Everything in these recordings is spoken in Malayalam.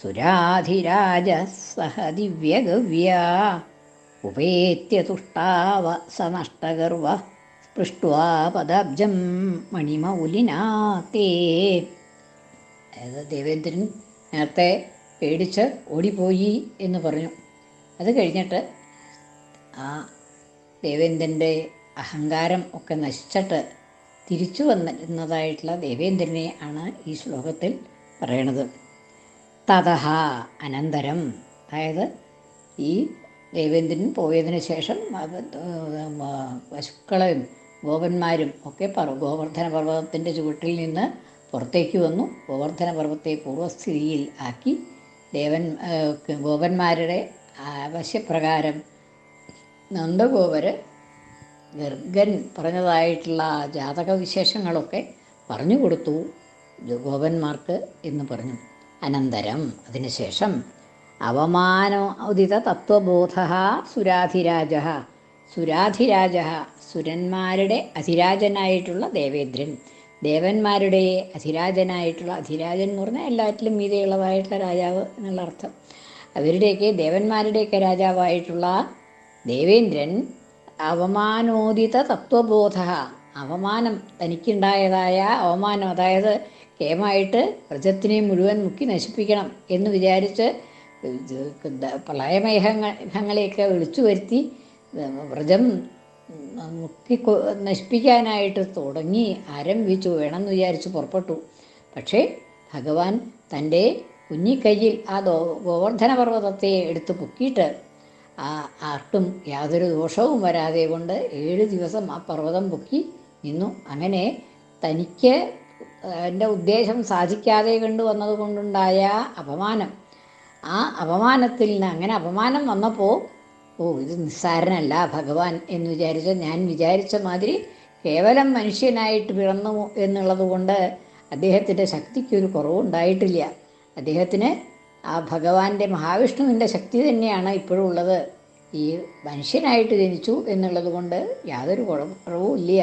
സുരാധിരാജ സഹ ദിവ്യഗവ്യാ ഉപേത്യ തുഷ്ടാവ സ നഷ്ടഗർവ സ്പൃഷ്ട്വാ പദാബ്ജം മണിമൗലിനാ തേ. അതായത് ദേവേന്ദ്രൻ നേരത്തെ പേടിച്ച് ഓടിപ്പോയി എന്ന് പറഞ്ഞു. അത് കഴിഞ്ഞിട്ട് ആ ദേവേന്ദ്രന്റെ അഹങ്കാരം ഒക്കെ നശിച്ചിട്ട് തിരിച്ചു വന്നിരുന്നതായിട്ടുള്ള ദേവേന്ദ്രനെ ആണ് ഈ ശ്ലോകത്തിൽ പറയണത്. തതഹ അനന്തരം. അതായത് ഈ ദേവേന്ദ്രൻ പോയതിന് ശേഷം പശുക്കളെയും ഗോപന്മാരും ഒക്കെ പറ ഗോവർദ്ധന പർവതത്തിന്റെ ചുവട്ടിൽ നിന്ന് പുറത്തേക്ക് വന്നു. ഗോവർദ്ധന പർവത്തെ പൂർവസ്ഥിതിയിൽ ആക്കി ദേവൻ ഗോപന്മാരുടെ ആവശ്യപ്രകാരം നന്ദഗോപര് ഗർഗൻ പറഞ്ഞതായിട്ടുള്ള ജാതക വിശേഷങ്ങളൊക്കെ പറഞ്ഞു കൊടുത്തു ഗോപന്മാർക്ക് എന്ന് പറഞ്ഞു. അനന്തരം. അതിനുശേഷം അവമാനോദിത തത്വബോധ സുരാധിരാജ. സുരാധിരാജ സുരന്മാരുടെ അധിരാജനായിട്ടുള്ള ദേവേന്ദ്രൻ. ദേവന്മാരുടെ അധിരാജനായിട്ടുള്ള അധിരാജൻ എന്ന് പറഞ്ഞാൽ എല്ലാറ്റിലും മീതെയുള്ളതായിട്ടുള്ള രാജാവ് എന്നുള്ള അർത്ഥം. അവരുടെയൊക്കെ ദേവന്മാരുടെയൊക്കെ രാജാവായിട്ടുള്ള ദേവേന്ദ്രൻ അവമാനോദിത തത്വബോധ. അവമാനം തനിക്കുണ്ടായതായ അവമാനം അതായത് കേമായിട്ട് വ്രജത്തിനെ മുഴുവൻ മുക്കി നശിപ്പിക്കണം എന്ന് വിചാരിച്ച് പ്രളയമേഘങ്ങളെയൊക്കെ വിളിച്ചു വരുത്തി വ്രജം മുക്കി നശിപ്പിക്കാനായിട്ട് തുടങ്ങി ആരംഭിച്ചു വേണമെന്ന് വിചാരിച്ച് പുറപ്പെട്ടു. പക്ഷേ ഭഗവാൻ തന്റെ കുഞ്ഞിക്കൈയിൽ ആ ദോ ഗോവർദ്ധന പർവതത്തെ എടുത്ത് പൊക്കിയിട്ട് ആ ആർക്കും യാതൊരു ദോഷവും വരാതെ കൊണ്ട് ഏഴ് ദിവസം ആ പർവതം പൊക്കി നിന്നു. അങ്ങനെ തനിക്ക് എന്റെ ഉദ്ദേശം സാധിക്കാതെ കണ്ടു വന്നത് കൊണ്ടുണ്ടായ അപമാനം. ആ അപമാനത്തിൽ അങ്ങനെ അപമാനം വന്നപ്പോൾ ഓ ഇത് നിസ്സാരനല്ല ഭഗവാൻ എന്ന് വിചാരിച്ച ഞാൻ വിചാരിച്ച മാതിരി കേവലം മനുഷ്യനായിട്ട് പിറന്നു എന്നുള്ളത് കൊണ്ട് അദ്ദേഹത്തിന്റെ ശക്തിക്ക് ഒരു കുറവുണ്ടായിട്ടില്ല. അദ്ദേഹത്തിന് ആ ഭഗവാന്റെ മഹാവിഷ്ണുവിന്റെ ശക്തി തന്നെയാണ് ഇപ്പോഴും ഉള്ളത് ഈ മനുഷ്യനായിട്ട് ജനിച്ചു എന്നുള്ളത് കൊണ്ട് യാതൊരു കുറവും ഇല്ല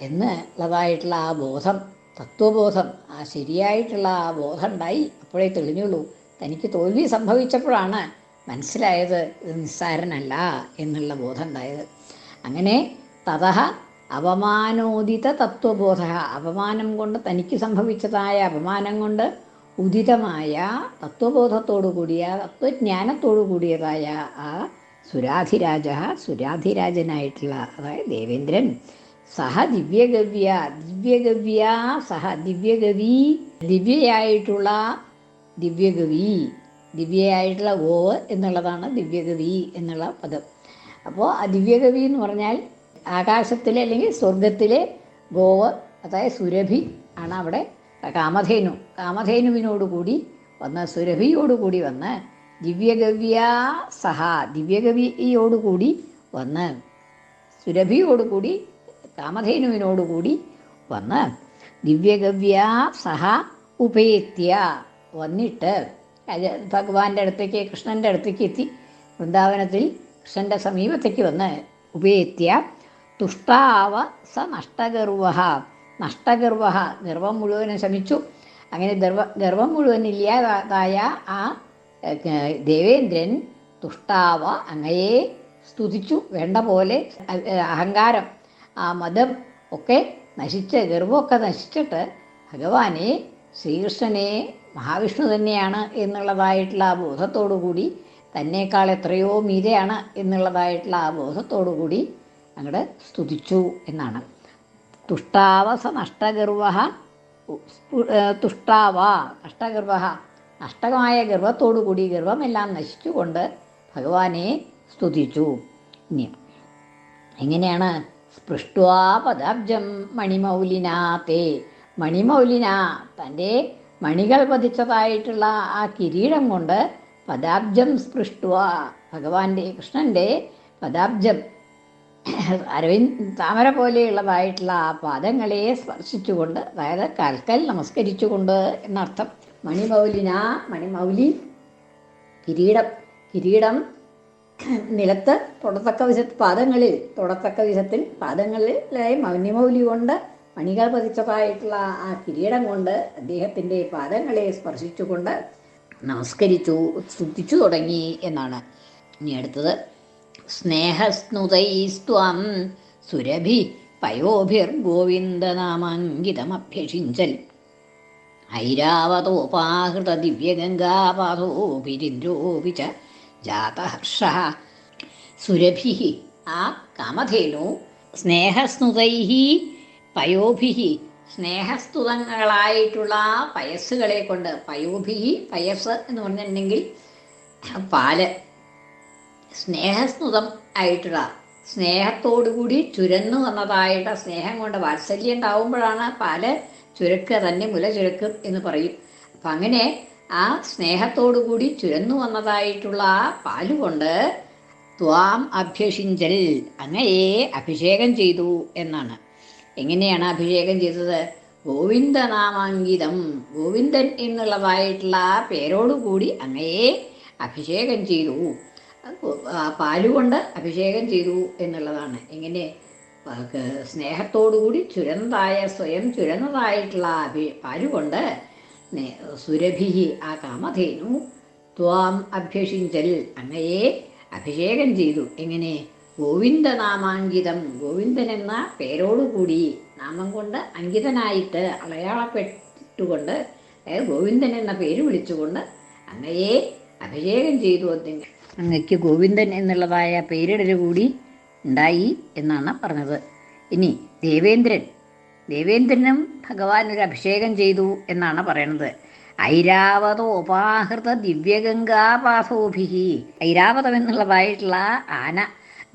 എന്നുള്ളതായിട്ടുള്ള ആ ബോധം തത്വബോധം ആ ശരിയായിട്ടുള്ള ആ ബോധം ഉണ്ടായി അപ്പോഴേ തെളിഞ്ഞുള്ളൂ. തനിക്ക് തോൽവി സംഭവിച്ചപ്പോഴാണ് മനസ്സിലായത് ഇത് നിസ്സാരനല്ല എന്നുള്ള ബോധം ഉണ്ടായത് അങ്ങനെ തതഹ അപമാനോദിത തത്വബോധ അപമാനം കൊണ്ട് തനിക്ക് സംഭവിച്ചതായ അപമാനം കൊണ്ട് ഉദിതമായ തത്വബോധത്തോടു കൂടിയ തത്വജ്ഞാനത്തോടു കൂടിയതായ ആ സുരാധിരാജ സുരാധിരാജനായിട്ടുള്ള അതായത് ദേവേന്ദ്രൻ സഹ ദിവ്യഗവ്യ ദിവ്യഗവ്യ സഹ ദിവ്യഗവി ദിവ്യയായിട്ടുള്ള ദിവ്യഗവി ദിവ്യയായിട്ടുള്ള ഗോവ് എന്നുള്ളതാണ് ദിവ്യഗവി എന്നുള്ള പദം. അപ്പോൾ ദിവ്യഗവി എന്ന് പറഞ്ഞാൽ ആകാശത്തിലെ അല്ലെങ്കിൽ സ്വർഗത്തിലെ ഗോവ് അതായത് സുരഭി ആണ് അവിടെ കാമധേനു. കാമധേനുവിനോടുകൂടി വന്ന് സുരഭിയോടുകൂടി വന്ന് ദിവ്യഗവ്യ സഹ ദിവ്യഗവിയോടുകൂടി വന്ന് സുരഭിയോടുകൂടി കാമധേനുവിനോടുകൂടി വന്ന് ദിവ്യഗവ്യ സഹ ഉപേത്യ. വന്നിട്ട് ഭഗവാന്റെ അടുത്തേക്ക് കൃഷ്ണന്റെ അടുത്തേക്ക് എത്തി. വൃന്ദാവനത്തിൽ കൃഷ്ണന്റെ സമീപത്തേക്ക് വന്ന് ഉപേത്യ തുഷ്ടാവ സ നഷ്ടഗർവ നഷ്ടഗർവ ഗർവം മുഴുവനും ശമിച്ചു. അങ്ങനെ ഗർവ ഗർവം മുഴുവൻ ഇല്ലാതായ ആ ദേവേന്ദ്രൻ തുഷ്ടാവ അങ്ങയെ സ്തുതിച്ചു. വേണ്ട പോലെ അഹങ്കാരം ആ മതം ഒക്കെ നശിച്ച് ഗർവമൊക്കെ നശിച്ചിട്ട് ഭഗവാനെ ശ്രീകൃഷ്ണനെ മഹാവിഷ്ണു തന്നെയാണ് എന്നുള്ളതായിട്ടുള്ള ആ ബോധത്തോടു കൂടി തന്നേക്കാൾ എത്രയോ മീതെയാണ് എന്നുള്ളതായിട്ടുള്ള ആ ബോധത്തോടു കൂടി അങ്ങോട്ട് സ്തുതിച്ചു എന്നാണ്. തുഷ്ടാവസ നഷ്ടഗർവ തുഷ്ടാവ നഷ്ടഗർവ നഷ്ടമായ ഗർവത്തോടു കൂടി ഗർവമെല്ലാം നശിച്ചുകൊണ്ട് ഭഗവാനെ സ്തുതിച്ചു. ഇനി എങ്ങനെയാണ് സ്പൃഷ്ട്വാ പദാബ്ജം മണിമൗലിനാ തേ. മണിമൗലിന തന്റെ മണികൾ പതിച്ചതായിട്ടുള്ള ആ കിരീടം കൊണ്ട് പദാബ്ജം സ്പൃഷ്ടുവ. ഭഗവാന്റെ കൃഷ്ണന്റെ പദാബ്ജം അരവിന്ദ് താമര പോലെയുള്ളതായിട്ടുള്ള ആ പാദങ്ങളെ സ്പർശിച്ചുകൊണ്ട് അതായത് കൽക്കൽ നമസ്കരിച്ചുകൊണ്ട് എന്നർത്ഥം. മണിമൗലിന മണിമൗലി കിരീടം കിരീടം നിലത്ത് തൊടത്തക്ക വിധ പാദങ്ങളിൽ തൊടത്തക്ക വിധത്തിൽ പാദങ്ങളിലായി മൗന്യമൗലി കൊണ്ട് മണികൾ പതിച്ചതായിട്ടുള്ള ആ കിരീടം കൊണ്ട് അദ്ദേഹത്തിന്റെ പാദങ്ങളെ സ്പർശിച്ചുകൊണ്ട് നമസ്കരിച്ചു സ്തുതിച്ചു തുടങ്ങി എന്നാണ്. ഇനി അടുത്തത്. സ്നേഹസ്നുതൈസ്ത്വം സുരഭി പയോഭിർ ഗോവിന്ദനാമാങ്കിതമഭ്യഷിഞ്ചൽ ഐരാവതോപാഹൃത ദിവ്യഗംഗാപാദോഭിരിന്ദ്രോപി ച ജാതഹർഷ സുരഭി ആ കാമധേനു സ്നേഹസ്നുതൈ പയോഭി സ്നേഹസ്തുതങ്ങളായിട്ടുള്ള പയസ്സുകളെ കൊണ്ട് പയോഭി പയസ് എന്ന് പറഞ്ഞിട്ടുണ്ടെങ്കിൽ പാൽ. സ്നേഹസ്നുതം ആയിട്ടുള്ള സ്നേഹത്തോടുകൂടി ചുരന്നു വന്നതായിട്ട് സ്നേഹം കൊണ്ട് വാത്സല്യം ഉണ്ടാവുമ്പോഴാണ് പാൽ ചുരുക്ക് തന്നെ മുല ചുരുക്ക് എന്ന് പറയും. അപ്പം അങ്ങനെ ആ സ്നേഹത്തോടുകൂടി ചുരന്നു വന്നതായിട്ടുള്ള ആ പാലുകൊണ്ട് ത്വാം അഭ്യഷിഞ്ചൽ അങ്ങയെ അഭിഷേകം ചെയ്തു എന്നാണ്. എങ്ങനെയാണ് അഭിഷേകം ചെയ്തത്? ഗോവിന്ദനാമാങ്കിതം. ഗോവിന്ദൻ എന്നുള്ളതായിട്ടുള്ള ആ പേരോടുകൂടി അങ്ങയെ അഭിഷേകം ചെയ്തു. പാലുകൊണ്ട് അഭിഷേകം ചെയ്തു എന്നുള്ളതാണ്. എങ്ങനെ? സ്നേഹത്തോടുകൂടി ചുരന്നതായ സ്വയം ചുരന്നതായിട്ടുള്ള അഭി പാലുകൊണ്ട് സുരഭിഹി ആ കാമധേനു ത്വാം അഭ്യഷിഞ്ചൽ അങ്ങയെ അഭിഷേകം ചെയ്തു. എങ്ങനെ? ഗോവിന്ദനാമാങ്കിതം. ഗോവിന്ദൻ എന്ന പേരോടുകൂടി നാമം കൊണ്ട് അങ്കിതനായിട്ട് അടയാളപ്പെട്ടുകൊണ്ട് ഗോവിന്ദൻ എന്ന പേര് വിളിച്ചുകൊണ്ട് അങ്ങയെ അഭിഷേകം ചെയ്തു അതിന്. അങ്ങയ്ക്ക് ഗോവിന്ദൻ എന്നുള്ളതായ പേരിടൽ കൂടി ഉണ്ടായി എന്നാണ് പറഞ്ഞത്. ഇനി ദേവേന്ദ്രൻ ദേവേന്ദ്രനും ഭഗവാൻ ഒരു അഭിഷേകം ചെയ്തു എന്നാണ് പറയുന്നത് ഐരാവതോപാഹൃത ദിവ്യഗംഗാപാസോഭിഹി ഐരാവതം എന്നുള്ളതായിട്ടുള്ള ആന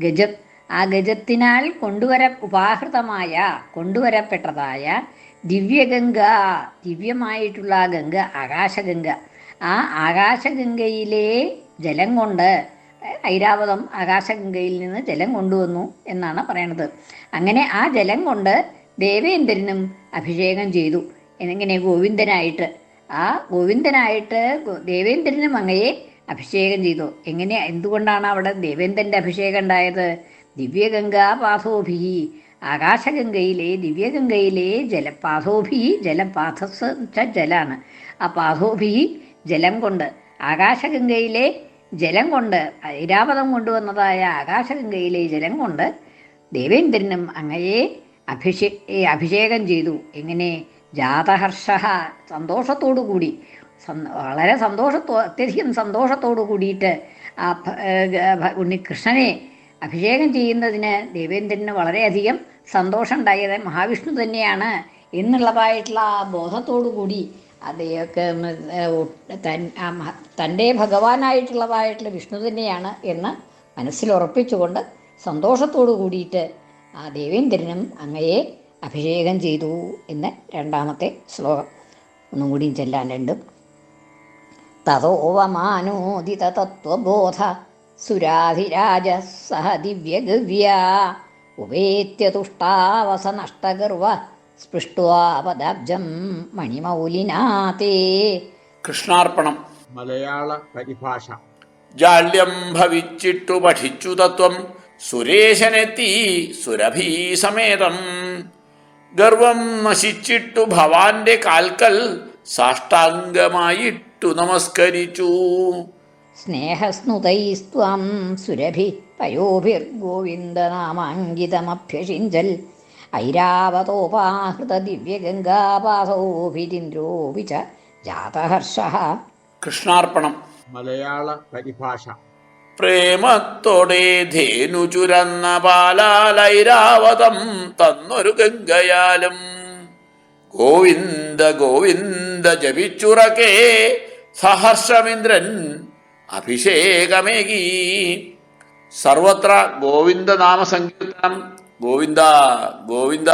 ഗജ ആ ഗജത്തിനാൽ കൊണ്ടുവര ഉപാഹൃതമായ കൊണ്ടുവരപ്പെട്ടതായ ദിവ്യഗംഗ ദിവ്യമായിട്ടുള്ള ഗംഗ ആകാശഗംഗ. ആ ആകാശഗംഗയിലെ ജലം കൊണ്ട് ഐരാവതം ആകാശഗംഗയിൽ നിന്ന് ജലം കൊണ്ടുവന്നു എന്നാണ് പറയണത്. അങ്ങനെ ആ ജലം കൊണ്ട് ദേവേന്ദ്രനും അഭിഷേകം ചെയ്തു. എങ്ങനെ ഗോവിന്ദനായിട്ട് ആ ഗോവിന്ദനായിട്ട് ദേവേന്ദ്രനും അങ്ങയെ അഭിഷേകം ചെയ്തു. എങ്ങനെ എന്തുകൊണ്ടാണ് അവിടെ ദേവേന്ദ്രന്റെ അഭിഷേകം ഉണ്ടായത്? ദിവ്യഗംഗാ പാഥോഭി ആകാശഗംഗയിലെ ദിവ്യഗംഗയിലെ ജലപാസോഭി ജലപാഥസ് പാഥസ് ജലാണ്. ആ പാഥോഭി ജലം കൊണ്ട് ആകാശഗംഗയിലെ ജലം കൊണ്ട് ഐരാവതം കൊണ്ടുവന്നതായ ആകാശഗംഗയിലെ ജലം കൊണ്ട് ദേവേന്ദ്രനും അങ്ങയെ അഭിഷേ അഭിഷേകം ചെയ്തു. എങ്ങനെ? ജാതഹർഷ സന്തോഷത്തോടു കൂടി വളരെ സന്തോഷത്തോ അത്യധികം സന്തോഷത്തോടു കൂടിയിട്ട് ആ ഉണ്ണികൃഷ്ണനെ അഭിഷേകം ചെയ്യുന്നതിന് ദേവേന്ദ്രന് വളരെയധികം സന്തോഷം ഉണ്ടായത് മഹാവിഷ്ണു തന്നെയാണ് എന്നുള്ളതായിട്ടുള്ള ആ ബോധത്തോടു കൂടി അദ്ദേഹത്തെ തന്റെ ഭഗവാനായിട്ടുള്ളതായിട്ടുള്ള വിഷ്ണു തന്നെയാണ് എന്ന് മനസ്സിലുറപ്പിച്ചുകൊണ്ട് സന്തോഷത്തോടു കൂടിയിട്ട് ആ ദേവേന്ദ്രനും അങ്ങയെ അഭിഷേകം ചെയ്തു എന്ന് രണ്ടാമത്തെ ശ്ലോകം. ഒന്നും കൂടിയും ചെല്ലാൻ രണ്ടും. തതോവമാനോദിത തത്വബോധ സുരാധിരാജ സഹ ദിവ്യഗവ്യ ഉപേത്യതുഷ്ടാവസ നഷ്ടഗർവ സ്പൃഷ്ട്വാ പദാബ്ജം കൃഷ്ണാർപ്പണം. മലയാള പരിഭാഷ. ജാല്യം ഭവിച്ചിട്ടു പഠിച്ചു തത്വം. സുരേശനെത്തി സുരഭീസമേതം ഗർവം നശിച്ചിട്ടു ഭവാന്റെ കാൽക്കൽ സാഷ്ടാംഗമായിട്ടു നമസ്കരിച്ചു. സ്നേഹസ്നുതൈസ്ത്വം സുരഭി പയോഭിർഗോവിന്ദനാമാങ്കിതമഭ്യഷിഞ്ചൽ. ഐരാവതോപാഹൃത ദിവ്യഗംഗാപാസോഭിരിന്ദ്രോപി ച ജാതഹർഷ. കൃഷ്ണാർപ്പണം. മലയാള പരിഭാഷ. പ്രേമത്തോടെ ധേനു ചുരന്ന പാലാലൈരാവതം തന്നൊരു ഗംഗയാലും. ഗോവിന്ദ ഗോവിന്ദ ജപിച്ചുറക്കേ സഹർഷമിന്ദ്രൻ അഭിഷേകമേകി. സർവത്ര ഗോവിന്ദ നാമസങ്കീർത്തനം ഗോവിന്ദ ഗോവിന്ദ.